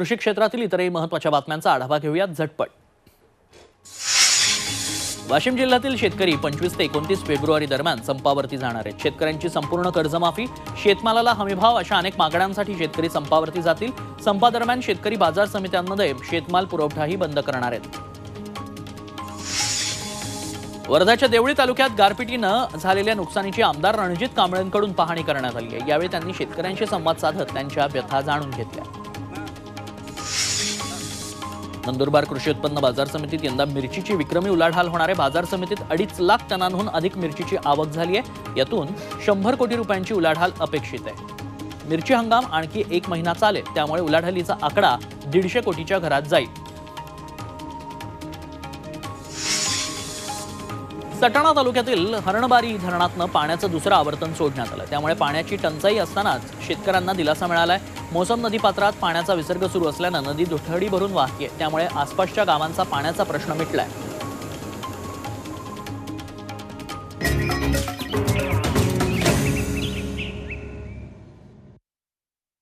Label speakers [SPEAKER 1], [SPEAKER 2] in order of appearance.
[SPEAKER 1] कृषी क्षेत्रातील इतरही महत्त्वाच्या बातम्यांचा आढावा घेऊयात झटपट. वाशिम जिल्ह्यातील शेतकरी पंचवीस ते एकोणतीस फेब्रुवारी दरम्यान संपावरती जाणार आहेत. शेतकऱ्यांची संपूर्ण कर्जमाफी शेतमालाला हमीभाव अशा अनेक मागण्यांसाठी शेतकरी संपावरती जातील. संपादरम्यान शेतकरी बाजार समित्यांमध्ये शेतमाल पुरवठाही बंद करणार आहेत. वर्धाच्या देवळी तालुक्यात गारपिटीनं झालेल्या नुकसानीची आमदार रणजित कांबळेंकडून पाहणी करण्यात आली आहे. यावेळी त्यांनी शेतकऱ्यांशी संवाद साधत त्यांच्या व्यथा जाणून घेतल्या. नंदुरबार कृषी उत्पन्न बाजार समितीत यंदा मिरचीची विक्रमी उलाढाल होणार आहे बाजार समितीत अडीच लाख टनांहून अधिक मिरचीची आवक झाली आहे. यातून शंभर कोटी रुपयांची उलाढाल अपेक्षित आहे. मिरची हंगाम आणखी एक महिना चालेल त्यामुळे उलाढालीचा आकडा दीडशे कोटीच्या घरात जाईल. सटाणा तालुक्यातील हरणबारी धरणातनं पाण्याचं दुसरं आवर्तन सोडण्यात आलं. त्यामुळे पाण्याची टंचाई असतानाच शेतकऱ्यांना दिलासा मिळालाय. मोसम नदीपात्रात पाण्याचा विसर्ग सुरू असल्यानं नदी दुथडी भरून वाहतीये. त्यामुळे आसपासच्या गावांचा पाण्याचा प्रश्न मिटलाय.